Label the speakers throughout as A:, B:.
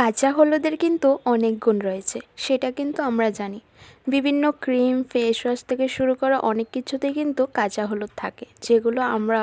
A: কাঁচা হলুদের কিন্তু অনেক গুণ রয়েছে, সেটা কিন্তু আমরা জানি। বিভিন্ন ক্রিম ফেস ওয়াশ থেকে শুরু করা অনেক কিছুতেই কিন্তু কাঁচা হলুদ থাকে, যেগুলো আমরা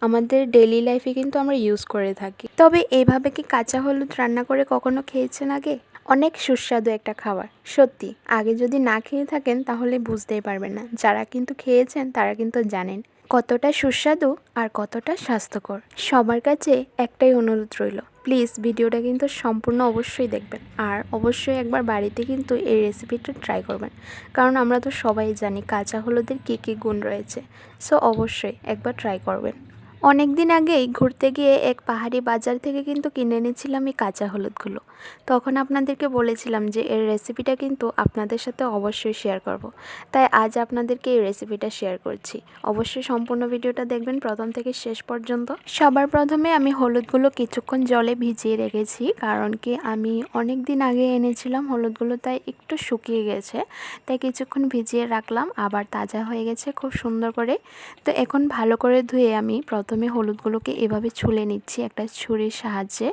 A: আমাদের ডেলি লাইফে কিন্তু আমরা ইউজ করে থাকি। তবে এভাবে কি কাঁচা হলুদ রান্না করে কখনো খেয়েছেন আগে? অনেক সুস্বাদু একটা খাবার, সত্যি। আগে যদি না খেয়ে থাকেন, তাহলে বুঝতেই পারবেন না। যারা কিন্তু খেয়েছেন, তারা কিন্তু জানেন কতটা সুস্বাদু আর কতটা স্বাস্থ্যকর। সবার কাছে একটাই অনুরোধ রইল প্লিজ ভিডিওটা কিন্তু সম্পূর্ণ অবশ্যই দেখবেন। আর অবশ্যই একবার বাড়িতে কিন্তু এই রেসিপিটা ট্রাই করবেন। কারণ আমরা তো সবাই জানি কাঁচা হলুদের কী কী গুণ রয়েছে। সো অবশ্যই একবার ট্রাই করবেন। অনেক দিন আগেই ঘুরতে গিয়ে এক পাহাড়ি বাজার থেকে কিন্তু কিনে এনেছিলাম এই কাঁচা হলুদগুলো। তখন আপনাদেরকে বলেছিলাম যে এর রেসিপিটা কিন্তু আপনাদের সাথে অবশ্যই শেয়ার করব। তাই আজ আপনাদেরকে এই রেসিপিটা শেয়ার করছি। অবশ্যই সম্পূর্ণ ভিডিওটা দেখবেন প্রথম থেকে শেষ পর্যন্ত। সবার প্রথমে আমি হলুদগুলো কিছুক্ষণ জলে ভিজিয়ে রেখেছি, কারণ কি আমি অনেক দিন আগে এনেছিলাম হলুদগুলো, তাই একটু শুকিয়ে গেছে। তাই কিছুক্ষণ ভিজিয়ে রাখলাম, আবার তাজা হয়ে গেছে খুব সুন্দর করে। তো এখন ভালো করে ধুয়ে আমি প্রথমে হলুদগুলোকে এভাবে ছুলে নিচ্ছি একটা ছুরির সাহায্যে।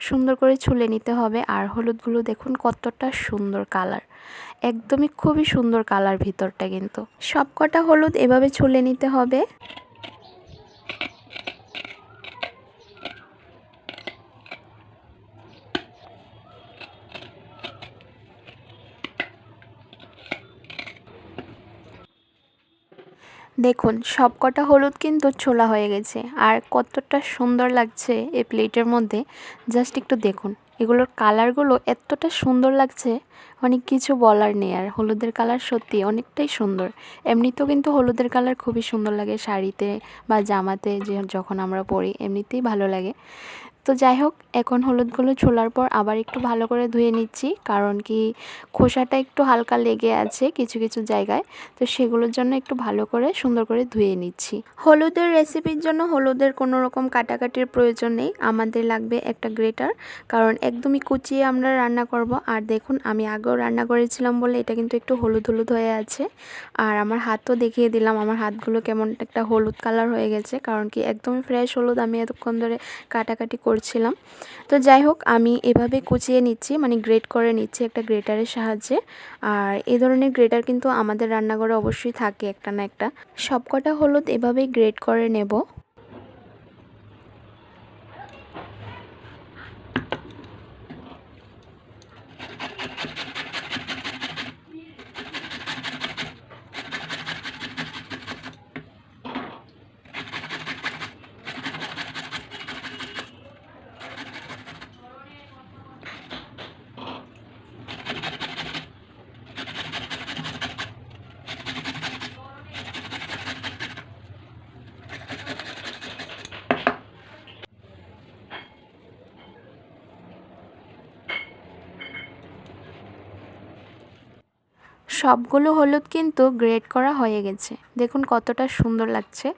A: সুন্দর করে ছুলে নিতে হবে আর হলুদগুলো দেখুন কতটা সুন্দর কালার। একদমই খুবই সুন্দর কালার ভিতরটা কিন্তু। সবকটা হলুদ এভাবে ছুলে নিতে হবে। দেখুন সব কটা হলুদ কিন্তু ছোলা হয়ে গেছে। আর কতটা সুন্দর লাগছে এই প্লেটের মধ্যে। জাস্ট একটু দেখুন, এগুলোর কালারগুলো এতটা সুন্দর লাগছে অনেক কিছু বলার নেই আর। হলুদের কালার সত্যি অনেকটাই সুন্দর। এমনিতেও কিন্তু হলুদের কালার খুবই সুন্দর লাগে শাড়িতে বা জামাতে যে যখন আমরা পরি, এমনিতেই ভালো লাগে। তো যাই হোক, এখন হলুদগুলো ছোলার পর আবার একটু ভালো করে ধুয়ে নিচ্ছি, কারণ কি খোসাটা একটু হালকা লেগে আছে কিছু কিছু জায়গায়। তো সেগুলোর জন্য একটু ভালো করে সুন্দর করে ধুয়ে নিচ্ছি। হলুদের রেসিপির জন্য হলুদের কোনো রকম কাটাকাটির প্রয়োজন নেই। আমাদের লাগবে একটা গ্রেটার কারণ একদমই কুচিয়ে আমরা রান্না করব। আর দেখুন, আমি আগেও রান্না করেছিলাম বলে এটা কিন্তু একটু হলুদ হলুদ হয়ে আছে। আর আমার হাতও দেখিয়ে দিলাম, আমার হাতগুলো কেমন একটা হলুদ কালার হয়ে গেছে, কারণ কি একদমই ফ্রেশ হলুদ আমি এতক্ষণ ধরে কাটাকাটি করছিলাম। তো যাই হোক, আমি এভাবে কুচিয়ে নিচ্ছি মানে গ্রেট করে নিচ্ছি একটা গ্রেটারের সাহায্যে। আর এ ধরনের গ্রেটার কিন্তু আমাদের রান্নাঘরে অবশ্যই থাকে একটা না একটা। সবকটা হলুদ এভাবেই গ্রেট করে নেব। সবগুলো হলুদ কিন্তু গ্রেট করা হয়ে গেছে। দেখুন কতটা সুন্দর লাগছে।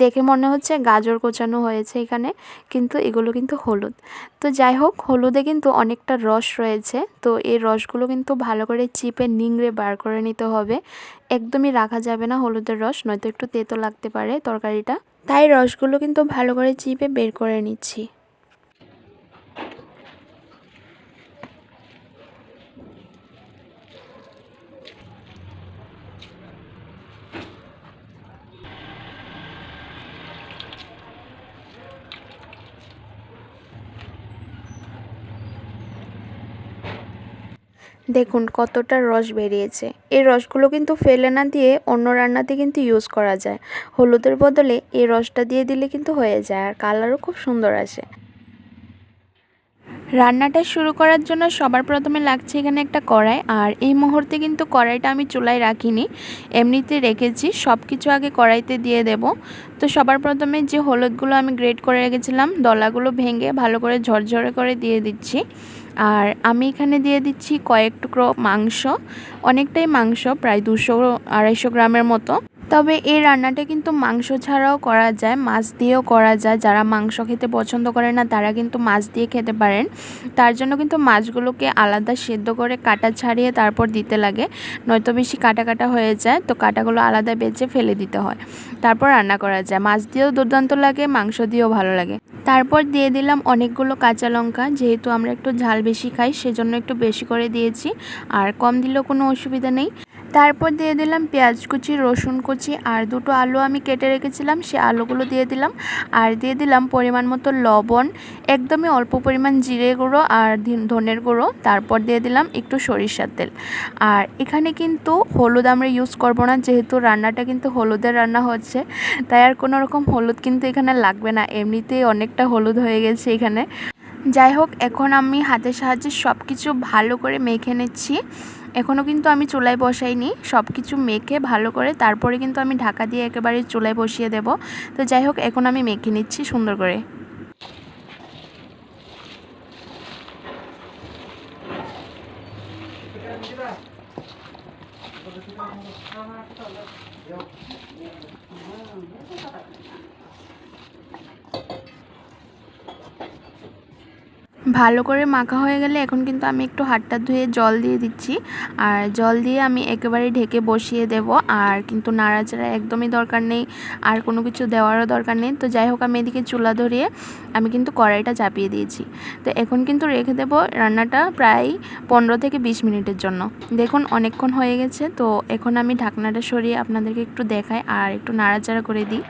A: দেখে মনে হচ্ছে গাজর কোচানো হয়েছে এখানে, কিন্তু এগুলো কিন্তু হলুদ। তো যাই হোক, হলুদে কিন্তু অনেকটা রস রয়েছে। তো এই রসগুলো কিন্তু ভালো করে চিপে নিংড়ে বার করে নিতে হবে। একদমই রাখা যাবে না হলুদের রস, নয়তো একটু তেতো লাগতে পারে তরকারিটা। তাই রসগুলো কিন্তু ভালো করে চিপে বের করে নিচ্ছি। দেখুন, কতটা রস বেরিয়েছে। এই রসগুলো কিন্তু ফেলে না দিয়ে অন্য রান্নাতে কিন্তু ইউজ করা যায়। হলুদের বদলে এই রসটা দিয়ে দিলে কিন্তু হয়ে যায় আর কালারও খুব সুন্দর আসে। রান্নাটা শুরু করার জন্য সবার প্রথমে লাগছে এখানে একটা কড়াই আর এই মুহূর্তে কিন্তু কড়াইটা আমি চুলায় রাখিনি। এমনিতে রেখেছি সব কিছু আগে কড়াইতে দিয়ে দেব। তো সবার প্রথমে যে হলুদগুলো আমি গ্রেট করে রেখেছিলাম, দলাগুলো ভেঙে ভালো করে ঝরঝরে করে দিয়ে দিচ্ছি। আর আমি এখানে দিয়ে দিচ্ছি কয়েক টুকরো মাংস, অনেকটাই মাংস, প্রায় দুশো আড়াইশো গ্রামের মতো। তবে এই রান্নাটা কিন্তু মাংস ছাড়াও করা যায়, মাছ দিয়েও করা যায়। যারা মাংস খেতে পছন্দ করে না, তারা কিন্তু মাছ দিয়ে খেতে পারেন। তার জন্য কিন্তু মাছগুলোকে আলাদা সেদ্ধ করে কাটা ছাড়িয়ে তারপর দিতে লাগে। নয়তো বেশি কাটা কাটা হয়ে যায়, তো কাটাগুলো আলাদা বেছে ফেলে দিতে হয়। তারপর রান্না করা যায়। মাছ দিয়েও দুর্দান্ত লাগে, মাংস দিয়েও ভালো লাগে। তারপর দিয়ে দিলাম অনেকগুলো কাঁচা লঙ্কা। যেহেতু আমরা একটু ঝাল বেশি খাই, সেজন্য একটু বেশি করে দিয়েছি। আর কম দিলেও কোনো অসুবিধা নেই। তারপর দিয়ে দিলাম পেঁয়াজ কুচি, রসুন কুচি আর দুটো আলু আমি কেটে রেখেছিলাম, সে আলুগুলো দিয়ে দিলাম। আর দিয়ে দিলাম পরিমাণ মতো লবণ, একদমই অল্প পরিমাণ জিরে গুঁড়ো আর ধনের গুঁড়ো। তারপর দিয়ে দিলাম একটু সরিষার তেল। আর এখানে কিন্তু হলুদ আমরা ইউজ করব না, যেহেতু রান্নাটা কিন্তু হলুদের রান্না হচ্ছে, তাই আর কোনো রকম হলুদ কিন্তু এখানে লাগবে না। এমনিতেই অনেকটা হলুদ হয়ে গেছে এখানে। যাই হোক, এখন আমি হাতের সাহায্যে সব কিছু ভালো করে মেখে নিচ্ছি। এখনও কিন্তু আমি চুলায় বসাইনি। সব কিছু মেখে ভালো করে তারপরে কিন্তু আমি ঢাকা দিয়ে একেবারে চুলায় বসিয়ে দেব। তো যাই হোক, এখন আমি মেখে নিচ্ছি সুন্দর করে। ভালো করে মাখা হয়ে গেলে এখন কিন্তু আমি একটু হাতটা ধুয়ে জল দিয়ে দিচ্ছি। আর জল দিয়ে আমি একেবারে ঢেকে বসিয়ে দেব। আর কিন্তু নাড়াচাড়া একদমই দরকার নেই। আর কোনো কিছু দেওয়ারও দরকার নেই। তো যাই হোক, আমি এদিকে চুলা ধরিয়ে আমি কিন্তু কড়াইটা চাপিয়ে দিয়েছি। তো এখন কিন্তু রেখে দেব রান্নাটা প্রায় পনেরো থেকে বিশ মিনিটের জন্য। দেখুন, অনেকক্ষণ হয়ে গেছে। তো এখন আমি ঢাকনাটা সরিয়ে আপনাদেরকে একটু দেখাই আর একটু নাড়াচাড়া করে দিই।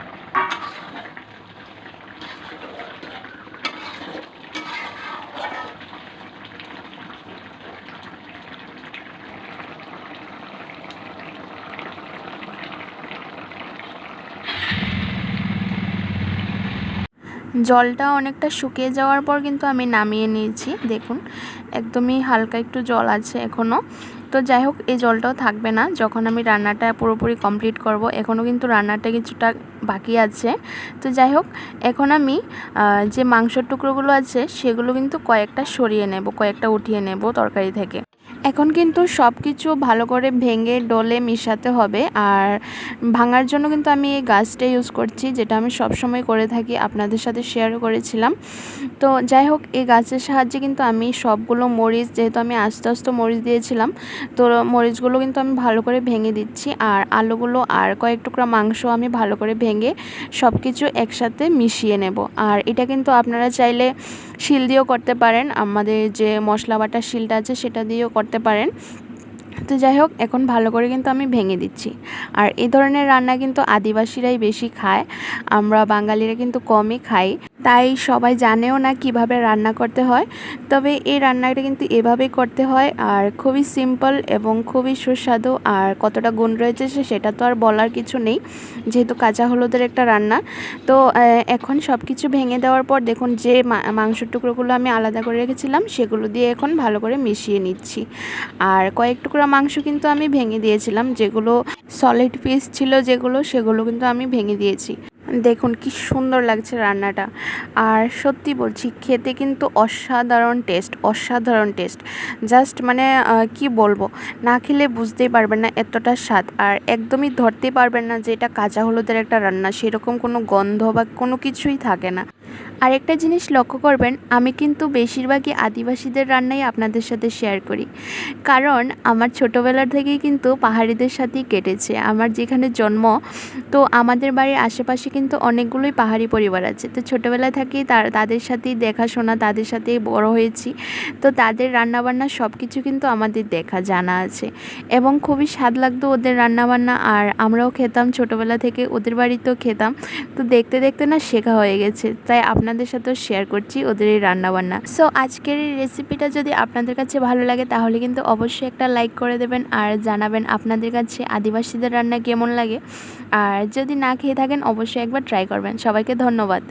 A: জলটা অনেকটা শুকিয়ে যাওয়ার পর কিন্তু আমি নামিয়ে নিয়েছি, দেখুন। একদমই হালকা একটু জল আছে এখনও তো যাই হোক, এই জলটাও থাকবে না। যখন আমি রান্নাটা পুরোপুরি কমপ্লিট করব এখনও কিন্তু রান্নাটা কিছুটা বাকি আছে। তো যাই হোক, এখন আমি যে মাংসর টুকরোগুলো আছে, সেগুলো কিন্তু কয়েকটা সরিয়ে নেব, কয়েকটা উঠিয়ে নেব তরকারি থেকে। এখন কিন্তু সব কিছু ভালো করে ভেঙে ডলে মিশাতে হবে। আর ভাঙার জন্য কিন্তু আমি এই গাছটা ইউজ করছি, যেটা আমি সব সময় করে থাকি। আপনাদের সাথে শেয়ারও করেছিলাম। তো যাই হোক, এই গাছের সাহায্যে কিন্তু আমি সবগুলো মরিচ, যেহেতু আমি আস্তে আস্তে মরিচ দিয়েছিলাম, তো মরিচগুলো কিন্তু আমি ভালো করে ভেঙে দিচ্ছি। আর আলুগুলো আর কয়েক টুকরা মাংস আমি ভালো করে ভেঙে সব কিছু একসাথে মিশিয়ে নেব। আর এটা কিন্তু আপনারা চাইলে শিল দিয়েও করতে পারেন। আমাদের যে মশলা বাটার শিলটা আছে, সেটা দিয়েও করতে পারেন। তো যাই হোক এখন ভালো করে কিন্তু আমি ভেঙে দিচ্ছি। আর এই ধরনের রান্না কিন্তু আদিবাসীরাই বেশি খায়। আমরা বাঙালিরা কিন্তু কমই খাই। তাই সবাই জানেও না কীভাবে রান্না করতে হয়। তবে এই রান্নাটা কিন্তু এভাবেই করতে হয় আর খুবই সিম্পল এবং খুবই সুস্বাদু আর কতটা গুণ রয়েছে সেটা তো আর বলার কিছু নেই, যেহেতু কাঁচা হলুদের একটা রান্না। তো এখন সব কিছু ভেঙে দেওয়ার পর দেখুন যে মাংসের টুকরোগুলো আমি আলাদা করে রেখেছিলাম, সেগুলো দিয়ে এখন ভালো করে মিশিয়ে নিচ্ছি। আর কয়েক টুকরা মাংস কিন্তু আমি ভেঙে দিয়েছিলাম, যেগুলো সলিড পিস ছিল যেগুলো, সেগুলো কিন্তু আমি ভেঙে দিয়েছি। দেখুন কি সুন্দর লাগছে রান্নাটা। আর সত্যি বলছি, খেতে কিন্তু অসাধারণ টেস্ট অসাধারণ টেস্ট জাস্ট মানে কি বলব, না খেলে বুঝতেই পারবেন না এতটা স্বাদ। আর একদমই ধরতে পারবেন না যে এটা কাঁচা হলুদের একটা রান্না, সেরকম কোনো গন্ধ বা কোনো কিছুই থাকে না। আরেকটা জিনিস লক্ষ্য করবেন, আমি কিন্তু বেশিরভাগই আদিবাসীদের রান্নাই আপনাদের সাথে শেয়ার করি। কারণ আমার ছোটোবেলার থেকেই কিন্তু পাহাড়িদের সাথেই কেটেছে। আমার যেখানে জন্ম, তো আমাদের বাড়ির আশেপাশে কিন্তু অনেকগুলোই পাহাড়ি পরিবার আছে। তো ছোটোবেলা থেকেই তার, তাদের সাথেই দেখাশোনা, তাদের সাথেই বড় হয়েছি। তো তাদের রান্নাবান্না সব কিছু কিন্তু আমাদের দেখা, জানা আছে। এবং খুবই স্বাদ লাগতো ওদের রান্নাবান্না, আর আমরাও খেতাম ছোটোবেলা থেকে, ওদের বাড়িতেও খেতাম। তো দেখতে দেখতে না শেখা হয়ে গেছে। তাই আপনাদের সাথেও শেয়ার করছি ওদের এই রান্নাবান্না। সো আজকের এই রেসিপিটা যদি আপনাদের কাছে ভালো লাগে, তাহলে কিন্তু অবশ্যই একটা লাইক করে দেবেন আর জানাবেন আপনাদের কাছে আদিবাসীদের রান্না কেমন লাগে। আর যদি না খেয়ে থাকেন, অবশ্যই একবার ট্রাই করবেন। সবাইকে ধন্যবাদ।